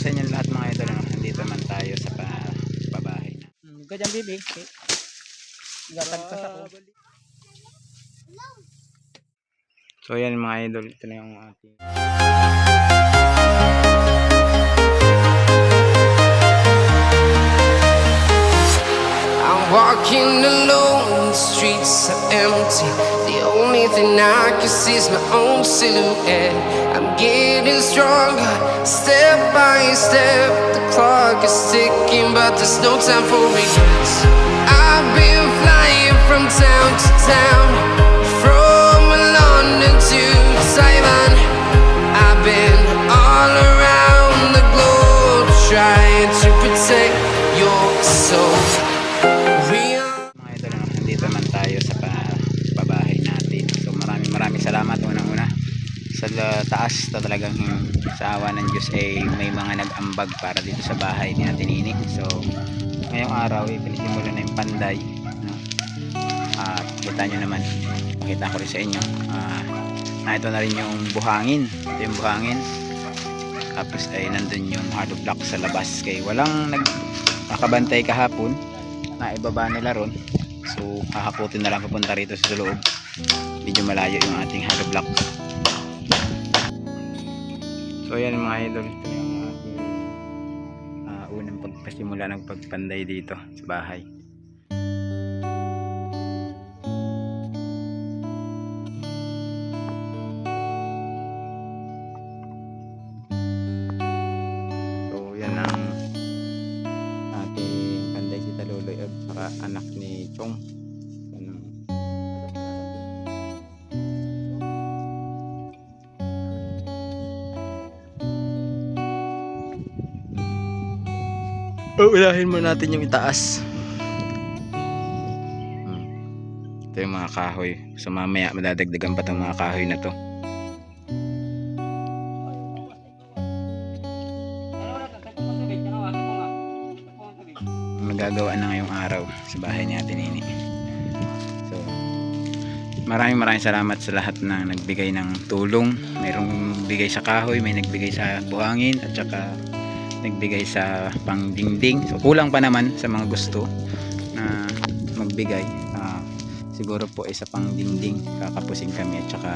sa inyo lahat mga idol. Ano? Nandito man tayo sa pa, pabahay na. Ka dyan, baby. Okay. Gatagpas ako. So yan mga idol. Ito na yung ating I'm walking alone, the streets are empty. The only thing I can see is my own silhouette. Getting stronger, step by step. The clock is ticking, but there's no time for regrets. I've been flying from town to town, from London to Taiwan. I've been Taas to talagang sa awa ng Diyos ay may mga nag-ambag para dito sa bahay ni Ate Nini. So ngayong araw ay pinisimulan na yung panday. No? At kita nyo naman, pakita ko rin sa inyo. Ah, na ito na rin yung buhangin. Ito yung buhangin. Tapos ay nandun yung hollow block sa labas. Kaya walang nag nakabantay kahapon na ibaba nila ron. So hahaputin na lang papunta rito sa loob. Medyo malayo yung ating hollow block. So ayan mga idol, ito yung ah, unang pagpasimula ng pagpanday dito sa bahay. So yan ang ating panday si Taluloy at saka anak ni Chong. Uulahin mo natin yung itaas. Hmm. Ito yung mga kahoy. So mamaya madadagdagan pa itong mga kahoy na to. magagawa na ngayong araw sa bahay ni Ate. So, maraming maraming salamat sa lahat na nagbigay ng tulong. Mayroong bigay sa kahoy, may nagbigay sa buhangin, at saka nagbigay sa pangdingding. So, kulang pa naman sa mga gusto na magbigay. Ah, siguro po ay sa pangdingding kakapusin kami at saka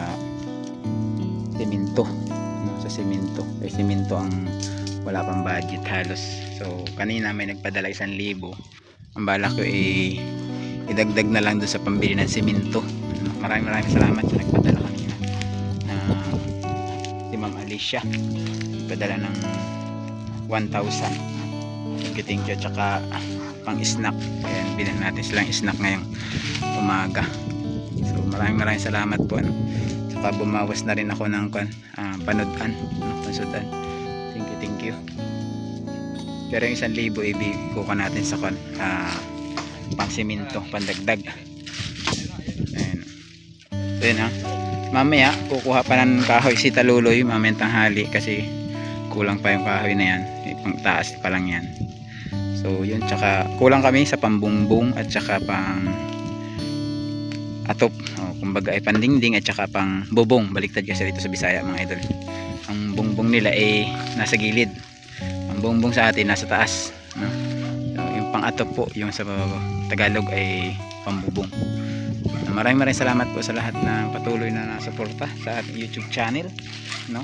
semento. No, sa semento. Kay semento ang wala pang budget halos. So, kanina may nagpadala isang libo. Ang bala ko ay idagdag na lang doon sa pambili ng simento. Maraming maraming salamat sa nagpadala kanina. Na si Ma'am Alicia. Nagpadala ng 1,000. Thank you, thank you. Tsaka pang snack. Ayan, bilan natin silang snack ngayong umaga. So, maraming maraming salamat po. Ano. Tsaka bumawas na rin ako ng kan, ah, panodan. No, pansudan. Thank you, thank you. Pero yung isang libo ibikuha natin sa kon ah, pang simento, pandagdag. Ayan. So yun ha. Mamaya kukuha pa ng kahoy si Taluloy mamayang tanghali kasi kulang pa yung kahoy na yan. Eh, pang taas pa lang yan. So yun tsaka kulang kami sa pambungbong at tsaka pang atop. O, kumbaga ay pandingding at tsaka pang bubong. Baliktad kasi dito sa Bisaya mga idol. Ang bungbong nila ay nasa gilid ang bongbong sa atin nasa taas no? so, yung pang atop po yung sa Tagalog ay pambubong maraming maraming salamat po sa lahat ng patuloy na nasuporta sa ating youtube channel no?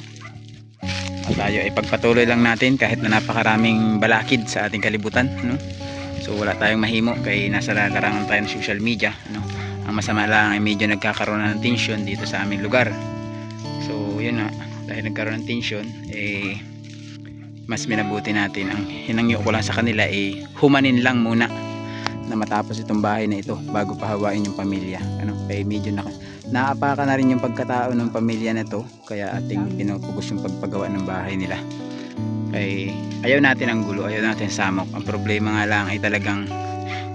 At tayo ay pagpatuloy lang natin kahit na napakaraming balakid sa ating kalibutan no? so wala tayong mahimo kay nasa larangan tayo ng social media no? ang masama lang ay medyo nagkakaroon ng tension dito sa aming lugar so yun na dahil nagkaroon ng tension eh mas minabuti natin ang hinangyo ko lang sa kanila eh humanin lang muna na matapos itong bahay na ito bago pahawain yung pamilya. Ano? Kaya medyo na naapaka na rin yung pagkatao ng pamilya na to kaya ating pinupugos yung pagpagawa ng bahay nila. Kay ayaw natin ang gulo ayaw natin samok. Ang problema nga lang ay talagang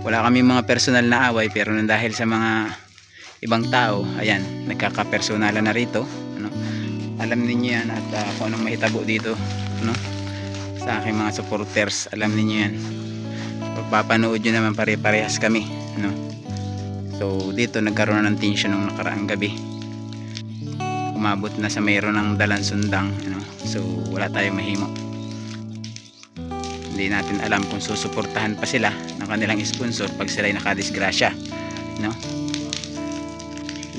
wala kami mga personal na away pero nang dahil sa mga ibang tao ayan nagkakapersonalan na rito ano? Alam niyo yan at uh, kung anong mahitabo dito ano? Sa aking mga supporters alam niyo yan pagpapanood nyo naman pare-parehas kami no? so dito nagkaroon na ng tension nung nakaraang gabi umabot na sa mayroon ng dalan sundang ano? so wala tayong mahimo hindi natin alam kung susuportahan pa sila ng kanilang sponsor pag sila ay nakadisgrasya no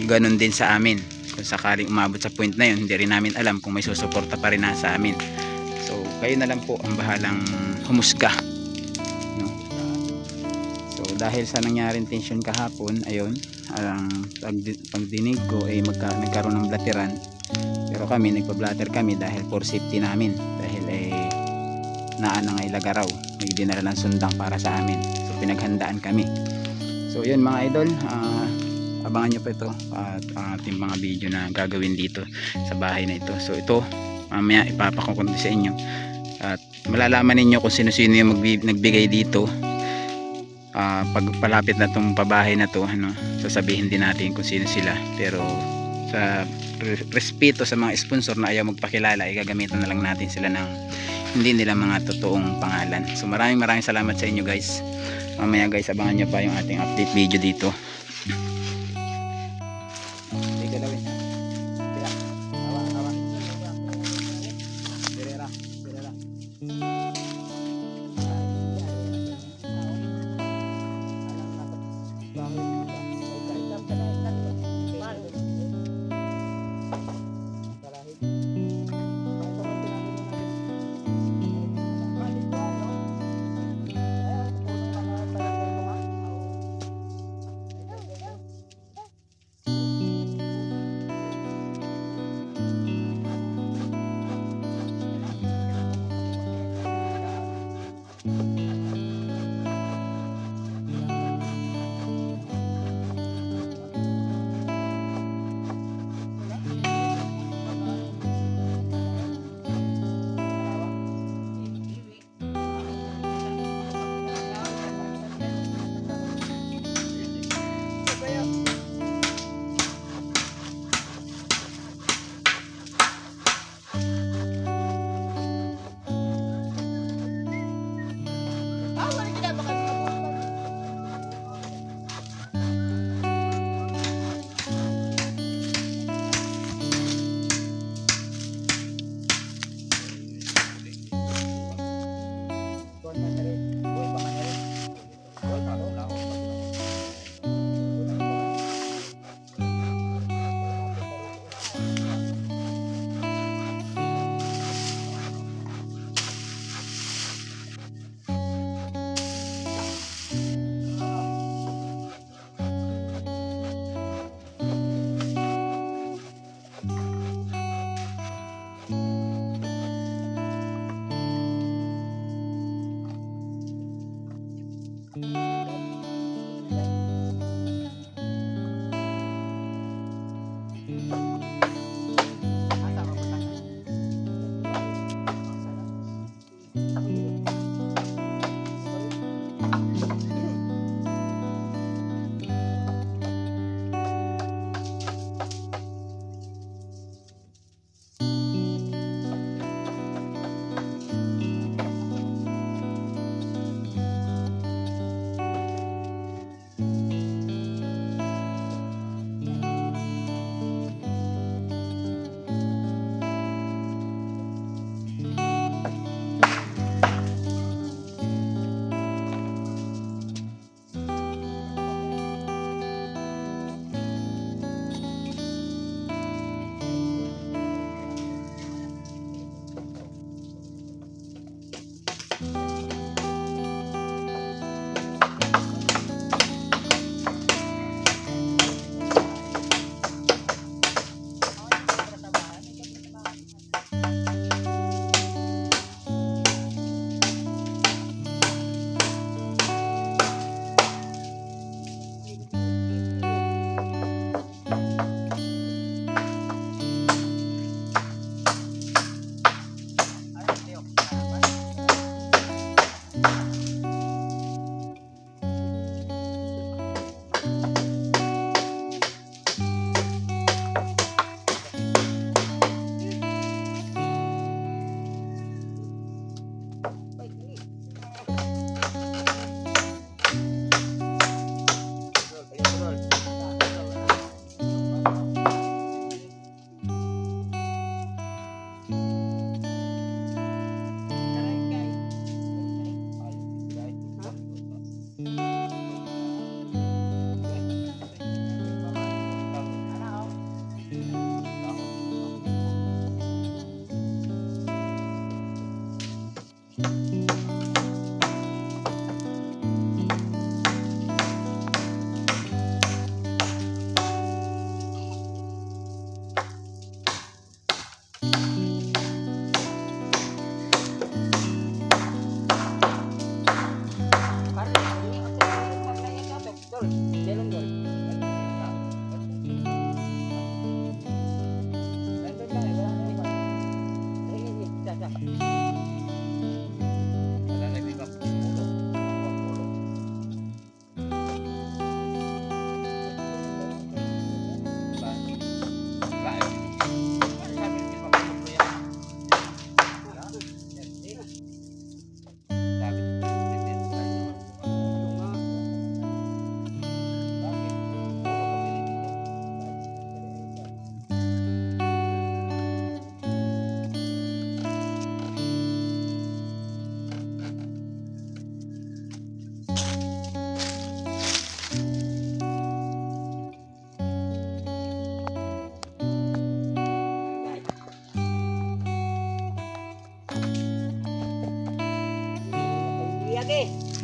ganon din sa amin kung sakaling umabot sa point na yun hindi rin namin alam kung may susuporta pa rin na sa amin so kayo na lang po ang bahalang humusga no? Dahil sa nangyaring tension kahapon ayun ang pagdi- pagdinig ko ay magka, nagkaroon ng blatiran. Pero kami nagpa-blatter kami dahil for safety namin. Dahil eh naan ng ilaga raw. May dinala ng sundang para sa amin. So pinaghandaan kami. So yun mga idol ah, abangan nyo pa ito at ang ating mga video na gagawin dito sa bahay na ito. So ito mamaya ipapakukunti sa inyo. At malalaman ninyo kung sino-sino yung magbi- nagbigay dito Ah, pag palapit na tong pabahay na to ano, sasabihin din natin kung sino sila. Pero sa re- respeto sa mga sponsor na ayaw magpakilala ay gagamitan na lang natin sila ng hindi nila mga totoong pangalan. So maraming maraming salamat sa inyo guys. Mamaya guys abangan nyo pa yung ating update video dito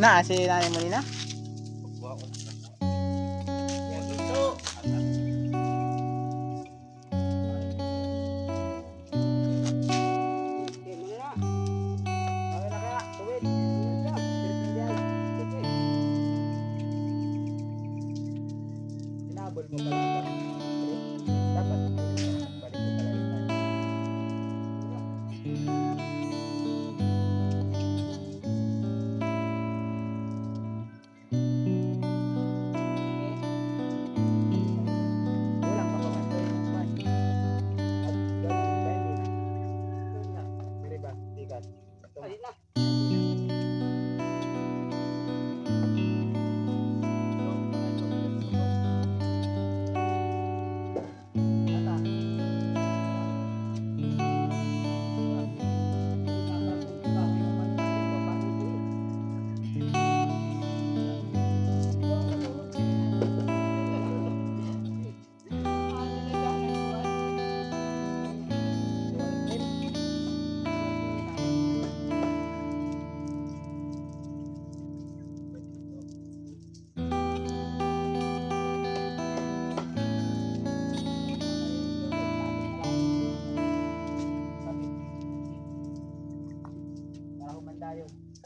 Na, si nanay mo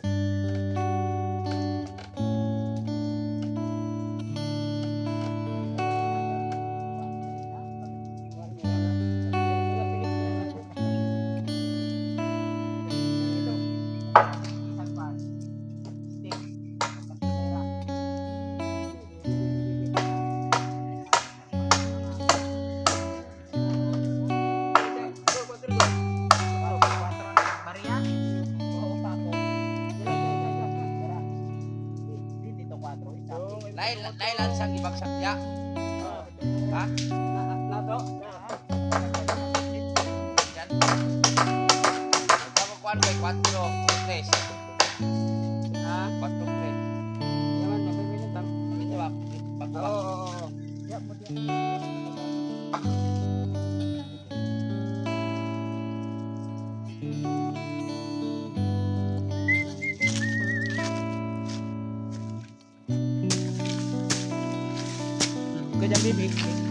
Thank you. Mo diyan.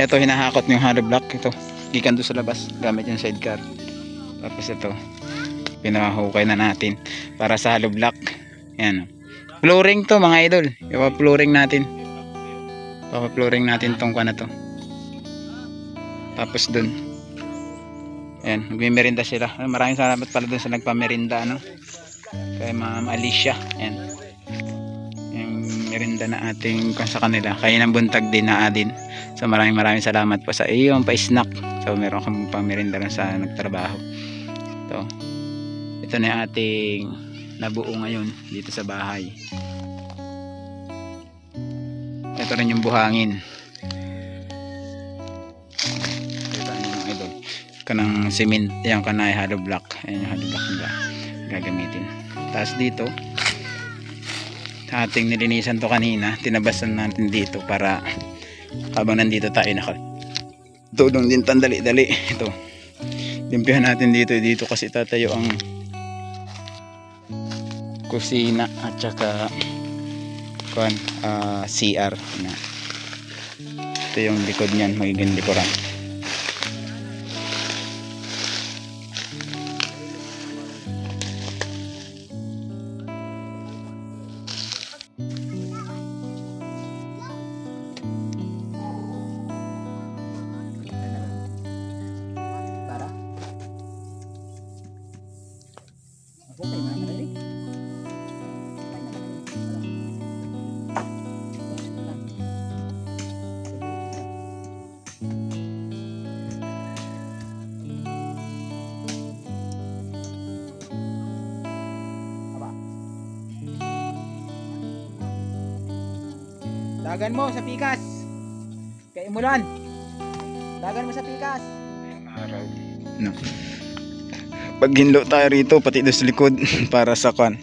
Ito hinahakot yung hollow block ito. Gikan doon sa labas gamit yung sidecar. Tapos ito pinahukay na natin para sa hollow block. Yan. oh. Flooring to mga idol. Ipa-flooring natin. Papa-flooring natin tong kana to. Tapos dun. Ayan, magmimerinda sila. Maraming salamat pala dun sa nagpamerinda ano. Kay Ma'am Alicia. Ayan. Merinda na ating sa kanila. Kaya ng buntag din na adin. So maraming maraming salamat po sa iyong pa-snack. So meron kang pamerinda rin sa nagtrabaho. Ito. Ito na yung ating nabuo ngayon dito sa bahay. Ito rin yung buhangin. Ito yung idol. Kanang cement, yung kanay hollow block. Ayan yung hollow block nila gagamitin. Tapos dito, ating nilinisan to kanina, tinabasan natin dito para habang nandito tayo naka tulong din tandali-dali. Ito. Limpihan natin dito. Dito kasi tatayo ang kusina at saka kuan ah, CR na. Ito yung likod niyan, magiging likuran. Dagan mo sa pikas. Kay Imulan. Dagan mo sa pikas. Araw. No. Pag ginlo tayo rito, pati doon sa likod para sa kwan.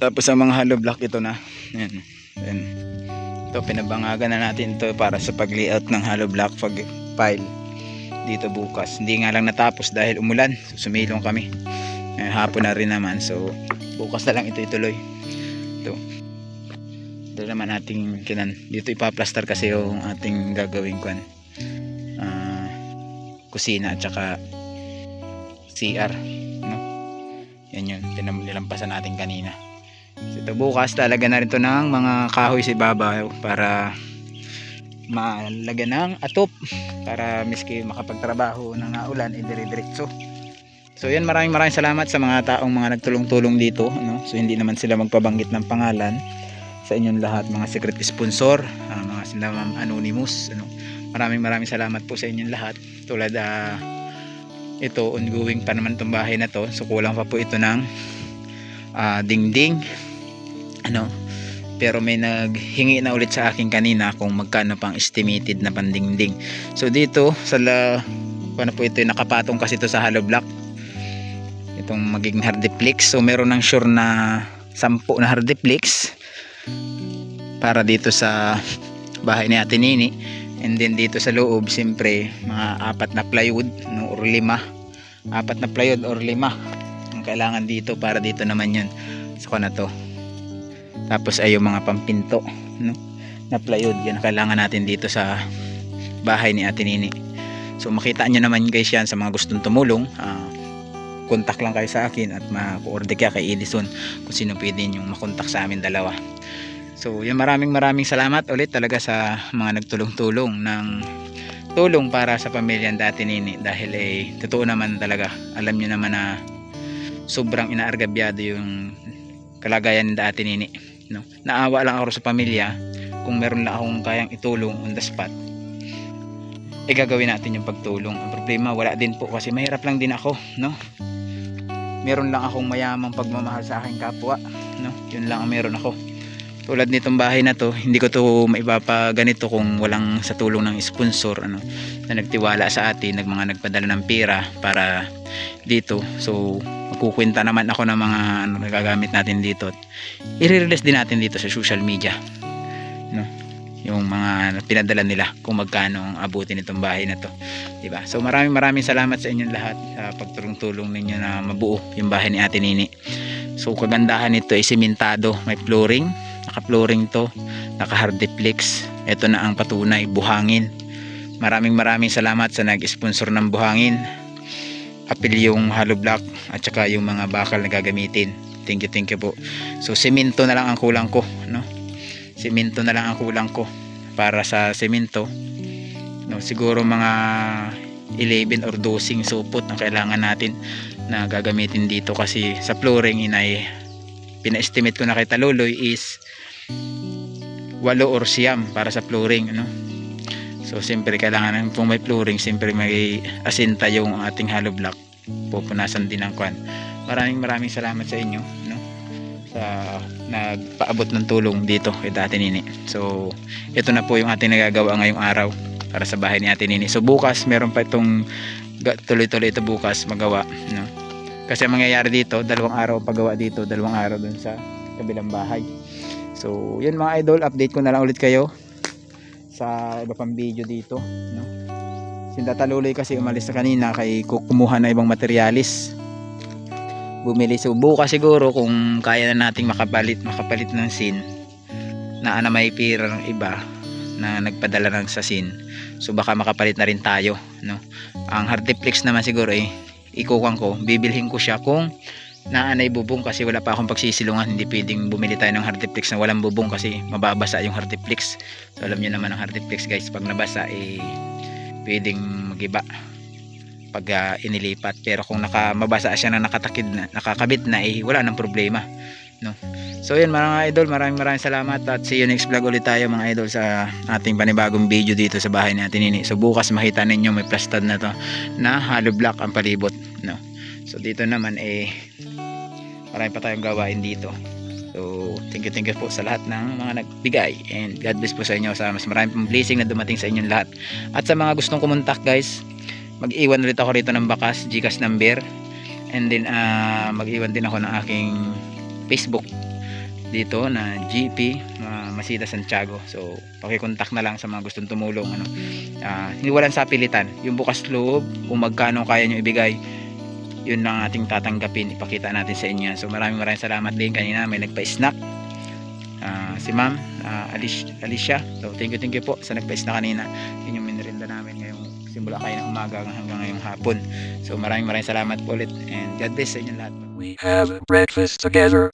Tapos sa mga hollow block ito na. Yan. Yan. Ito pinabangagan na natin to para sa pag-layout ng hollow block pag file dito bukas. Hindi nga lang natapos dahil umulan. So, sumilong kami. Eh, hapon na rin naman. So bukas na lang ito ituloy. Ito. Ito naman ating kinan. Dito ipaplaster kasi yung ating gagawin kwan. Ah, kusina at saka CR. No? Yan yun. Nilampasan natin kanina. So, ito bukas talaga na rin to ng mga kahoy sa ibabaw para malagyan ng atop para miski makapagtrabaho ng ulan ay dire-diretso. So yan maraming maraming salamat sa mga taong mga nagtulong-tulong dito ano? So hindi naman sila magpabanggit ng pangalan sa inyong lahat mga secret sponsor, ah, mga sila Ma'am Anonymous ano. Maraming maraming salamat po sa inyong lahat. Tulad ah, ito ongoing pa naman tong bahay na to. So kulang pa po ito ng ah, dingding ano pero may naghingi na ulit sa akin kanina kung magkano pang estimated na pandingding. So dito sa la, ano po ito nakapatong kasi ito sa hollow block. Itong magiging hardiplex. So meron ng sure na 10 na hardiplex para dito sa bahay ni Ate Nini. And then dito sa loob, siyempre, mga apat na plywood no, or lima. Apat na plywood or lima ang kailangan dito para dito naman yun. So na to. Tapos ay yung mga pampinto no? na plywood yan ang kailangan natin dito sa bahay ni Ate Nini. So makita nyo naman guys yan sa mga gustong tumulong. ah, contact lang kayo sa akin at ma-coordinate kaya kay Edison kung sino pwede yung makontak sa amin dalawa. So yan maraming maraming salamat ulit talaga sa mga nagtulong-tulong ng tulong para sa pamilya ng Ate Nini. Dahil eh totoo naman talaga. Alam nyo naman na sobrang inaargabyado yung kalagayan ni Ate Nini no? naawa lang ako sa pamilya kung meron lang akong kayang itulong on the spot. Eh gagawin natin yung pagtulong. Ang problema wala din po kasi mahirap lang din ako no? Meron lang akong mayamang pagmamahal sa aking kapwa no? Yun lang ang meron ako tulad nitong bahay na to hindi ko to maipapaganito kung walang sa tulong ng sponsor ano na nagtiwala sa atin nag mga nagpadala ng pera para dito. So magkukwenta naman ako ng mga ano nagagamit natin dito i-release din natin dito sa social media no? Yung mga pinadala nila kung magkano ang abutin nitong bahay na to di ba? So maraming maraming salamat sa inyong lahat sa pagtulong-tulong ninyo na mabuo yung bahay ni Ate Nini. So kagandahan nito ay simentado may flooring naka flooring to. Naka hardiplex ito na ang patunay buhangin. Maraming maraming salamat sa nag-sponsor ng buhangin. Apil yung hollow block at saka yung mga bakal na gagamitin. Thank you thank you po. So semento na lang ang kulang ko no? Semento na lang ang kulang ko para sa semento. No siguro mga 11 or 12 supot ang kailangan natin na gagamitin dito kasi sa flooring inay pina-estimate ko na kay Taluloy is 8 or siyam para sa flooring ano so siyempre kailangan ng kung may flooring siyempre may asinta yung ating hollow block pupunasan din ng kwan maraming maraming salamat sa inyo no sa nagpaabot ng tulong dito kay Ate Nini. So, ito na po yung ating nagagawa ngayong araw para sa bahay ni Ate Nini. So, bukas meron pa itong tuloy-tuloy ito bukas magawa, no? Kasi ang mangyayari dito, dalawang araw paggawa dito, dalawang araw dun sa kabilang bahay. So, yun mga idol, update ko na lang ulit kayo sa iba pang video dito, no? Sindataluloy kasi umalis na kanina kay kumuha na ibang materialis. Bumili. So bukas siguro kung kaya na nating makapalit makapalit ng sin na ana may pira ng iba na nagpadala ng sa sin so baka makapalit na rin tayo no? Ang hardiplex naman siguro eh ikukuhan ko. Bibilhin ko siya kung naanay bubong kasi wala pa akong pagsisilungan. Hindi pwedeng bumili tayo ng hardiplex na walang bubong kasi mababasa yung hardiplex so alam nyo naman ang hardiplex guys pag nabasa eh pwedeng magiba pag ah, inilipat. Pero kung naka mabasa siya na nakatakid na nakakabit na eh wala nang problema no? So yun mga idol maraming maraming salamat at see you next vlog ulit tayo mga idol sa ating panibagong video dito sa bahay natin. Nini so bukas makita ninyo may plastad na to na hollow block ang palibot no so dito naman eh marami pa tayong gawain dito so thank you, thank you po sa lahat ng mga nagbigay. And God bless po sa inyo sa mas marami pong blessing na dumating sa inyong lahat. At sa mga gustong kumontak guys, mag-iwan ulit ako rito ng bakas, Gcash number. And then, ah, mag-iwan din ako ng aking Facebook dito na GP uh, Masida Santiago. So, pakikontak na lang sa mga gustong tumulong. Ano. Ah, hindi walang sapilitan. Yung bukas loob, kung magkano kaya nyo ibigay, yun lang ating tatanggapin. Ipakita natin sa inyo. So, maraming maraming salamat din. Kanina may nagpa-snack. Ah, si ma'am, ah, Alicia. So, thank you, thank you po sa nagpa-snack kanina. Yun yung minirinda namin ngayong simula kayo ng umaga hanggang ngayong hapon. So, maraming maraming salamat po ulit. And God bless sa inyo lahat. We have breakfast together.